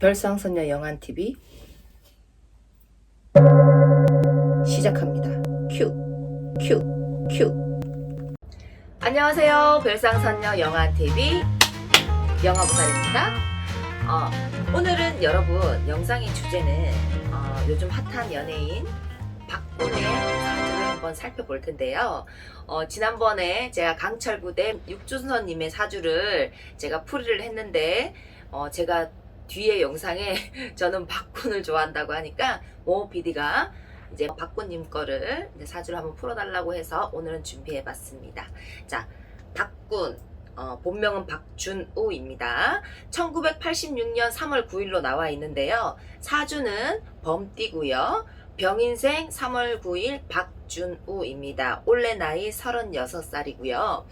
별상선녀 영안TV 시작합니다. 큐, 큐, 큐. 안녕하세요. 별상선녀 영안TV 영화보살입니다. 어, 오늘은 여러분 영상의 주제는 어, 요즘 핫한 연예인 박군의 한번 살펴볼 텐데요. 어, 지난번에 제가 강철부대 육준선님의 사주를 제가 풀이를 했는데 어, 제가 뒤에 영상에 저는 박군을 좋아한다고 하니까 모 PD가 이제 박군님 거를 이제 사주를 한번 풀어달라고 해서 오늘은 준비해봤습니다. 자, 박군. 어, 본명은 박준우입니다. 1986년 3월 9일로 나와 있는데요. 사주는 범띠고요. 병인생 3월 9일 박준우입니다. 올해 나이 36살이고요.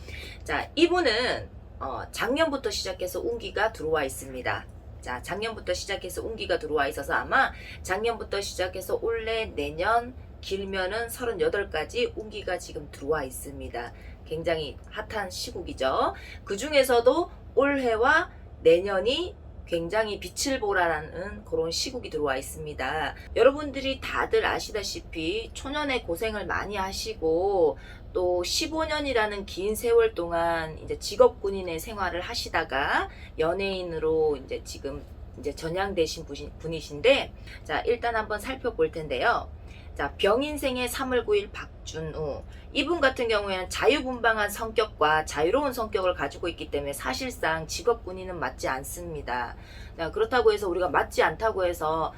자, 이분은 어, 작년부터 시작해서 운기가 들어와 있습니다. 자, 작년부터 시작해서 운기가 들어와 있어서 아마 작년부터 시작해서 올해 내년 길면은 38가지 운기가 지금 들어와 있습니다. 굉장히 핫한 시국이죠. 그 중에서도 올해와 내년이 굉장히 빛을 보라는 그런 시국이 들어와 있습니다. 여러분들이 다들 아시다시피 초년에 고생을 많이 하시고 또 15년이라는 긴 세월 동안 이제 직업 군인의 생활을 하시다가 연예인으로 이제 지금 이제 전향되신 분이- 분이신데 자 일단 한번 살펴볼 텐데요. 자 병인생의 3월 9일 박준우 이분 같은 경우에는 자유분방한 성격과 자유로운 성격을 가지고 있기 때문에 사실상 직업 군인은 맞지 않습니다. 자, 그렇다고 해서 우리가 맞지 않다고 해서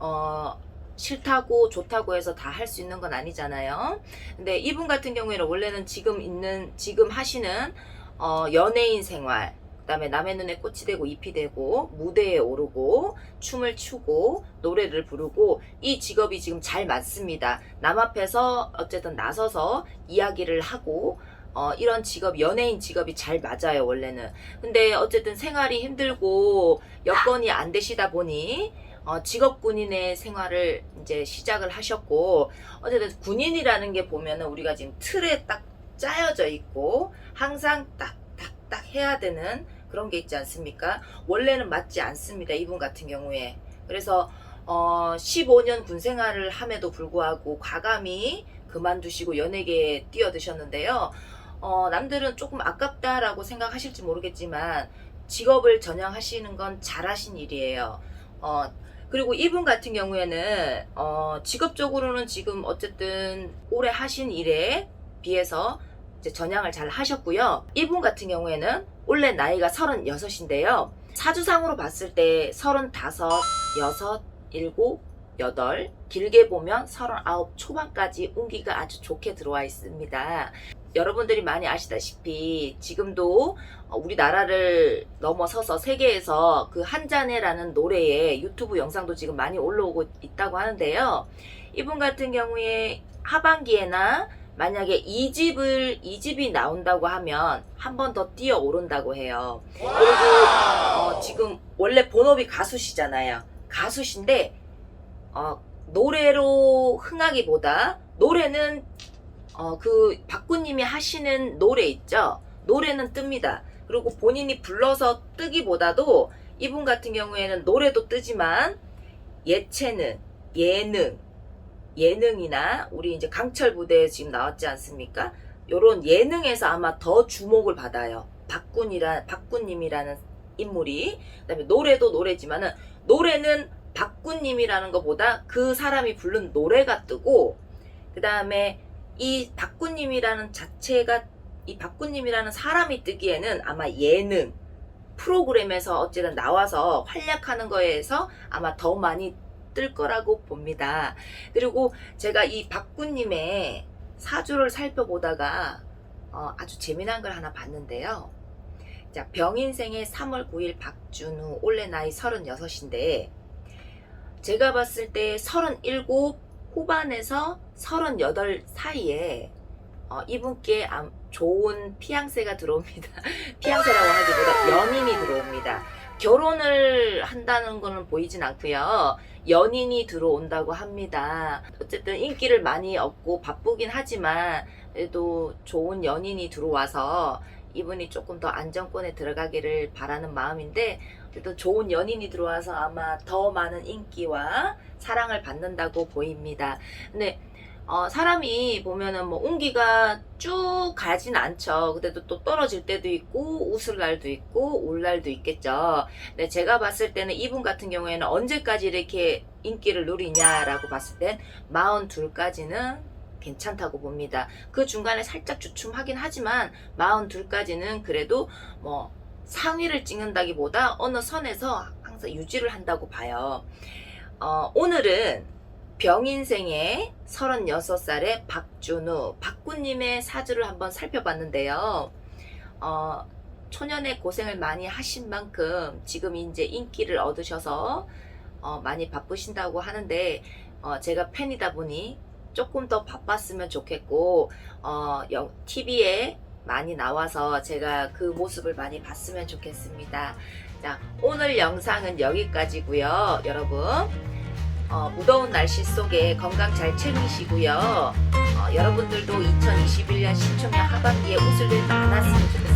어 싫다고 좋다고 해서 다 할 수 있는 건 아니잖아요. 근데 이분 같은 경우에는 원래는 지금 있는 지금 하시는 어, 연예인 생활 그다음에 남의 눈에 꽃이 되고 잎이 되고 무대에 오르고 춤을 추고 노래를 부르고 이 직업이 지금 잘 맞습니다. 남 앞에서 어쨌든 나서서 이야기를 하고 어, 이런 직업 연예인 직업이 잘 맞아요 원래는. 근데 어쨌든 생활이 힘들고 여건이 안 되시다 보니 어, 직업 군인의 생활을 이제 시작을 하셨고 어쨌든 군인이라는 게 보면은 우리가 지금 틀에 딱 짜여져 있고 항상 딱딱딱 해야 되는 그런 게 있지 않습니까? 원래는 맞지 않습니다. 이분 같은 경우에. 그래서 어 15년 군 생활을 함에도 불구하고 과감히 그만두시고 연예계에 뛰어드셨는데요. 어 남들은 조금 아깝다라고 생각하실지 모르겠지만 직업을 전향하시는 건 잘하신 일이에요. 어 그리고 이분 같은 경우에는 어 직업적으로는 지금 어쨌든 올해 하신 일에 비해서 이제 전향을 잘 하셨고요. 이분 같은 경우에는 원래 나이가 36인데요. 사주상으로 봤을 때 35, 6, 7, 8, 길게 보면 39 초반까지 운기가 아주 좋게 들어와 있습니다. 여러분들이 많이 아시다시피 지금도 우리나라를 넘어서서 세계에서 그 한잔해라는 노래의 유튜브 영상도 지금 많이 올라오고 있다고 하는데요. 이분 같은 경우에 하반기에나 만약에 이 집을 이 집이 나온다고 하면 한 번 더 뛰어 오른다고 해요. 그리고 어, 지금 원래 본업이 가수시잖아요. 가수신데 어, 노래로 흥하기보다 노래는 어, 그 박구님이 하시는 노래 있죠. 노래는 뜹니다. 그리고 본인이 불러서 뜨기보다도 이분 같은 경우에는 노래도 뜨지만 예체능, 예능, 예능이나 우리 이제 강철 부대에 지금 나왔지 않습니까? 요런 예능에서 아마 더 주목을 받아요. 박군이라 박군님이라는 인물이 그다음에 노래도 노래지만은 노래는 박군님이라는 것보다 그 사람이 부른 노래가 뜨고 그다음에 이 박군님이라는 자체가 이 박군님이라는 사람이 뜨기에는 아마 예능 프로그램에서 어쨌든 나와서 활약하는 거에서 아마 더 많이 뜰 거라고 봅니다. 그리고 제가 이 박군님의 사주를 살펴보다가 어, 아주 재미난 걸 하나 봤는데요. 자, 병인생의 3월 9일 박준우, 올해 나이 36인데, 제가 봤을 때 37 후반에서 38 사이에 어, 이분께 암- 좋은 피양새가 들어옵니다. 피양새라고 하기보다 연인이 들어옵니다. 결혼을 한다는 거는 보이진 않고요. 연인이 들어온다고 합니다. 어쨌든 인기를 많이 얻고 바쁘긴 하지만 그래도 좋은 연인이 들어와서 이분이 조금 더 안정권에 들어가기를 바라는 마음인데 그래도 좋은 연인이 들어와서 아마 더 많은 인기와 사랑을 받는다고 보입니다. 근데 어, 사람이 보면은 뭐 운기가 쭉 가진 않죠. 그래도 또 떨어질 때도 있고 웃을 날도 있고 올 날도 있겠죠. 근데 제가 봤을 때는 이분 같은 경우에는 언제까지 이렇게 인기를 누리냐라고 봤을 땐 42까지는 괜찮다고 봅니다. 그 중간에 살짝 주춤하긴 하지만 42까지는 그래도 뭐 상위를 찍는다기보다 어느 선에서 항상 유지를 한다고 봐요. 어, 오늘은 병인생의 36살의 박준우, 박구님의 사주를 한번 살펴봤는데요. 어, 초년에 고생을 많이 하신 만큼 지금 이제 인기를 얻으셔서 어, 많이 바쁘신다고 하는데 어, 제가 팬이다 보니 조금 더 바빴으면 좋겠고 어, TV에 많이 나와서 제가 그 모습을 많이 봤으면 좋겠습니다. 자, 오늘 영상은 여기까지고요. 여러분 어, 무더운 날씨 속에 건강 잘 챙기시고요. 어, 여러분들도 2021년 신축년 하반기에 웃을 일 많았으면 좋겠습니다.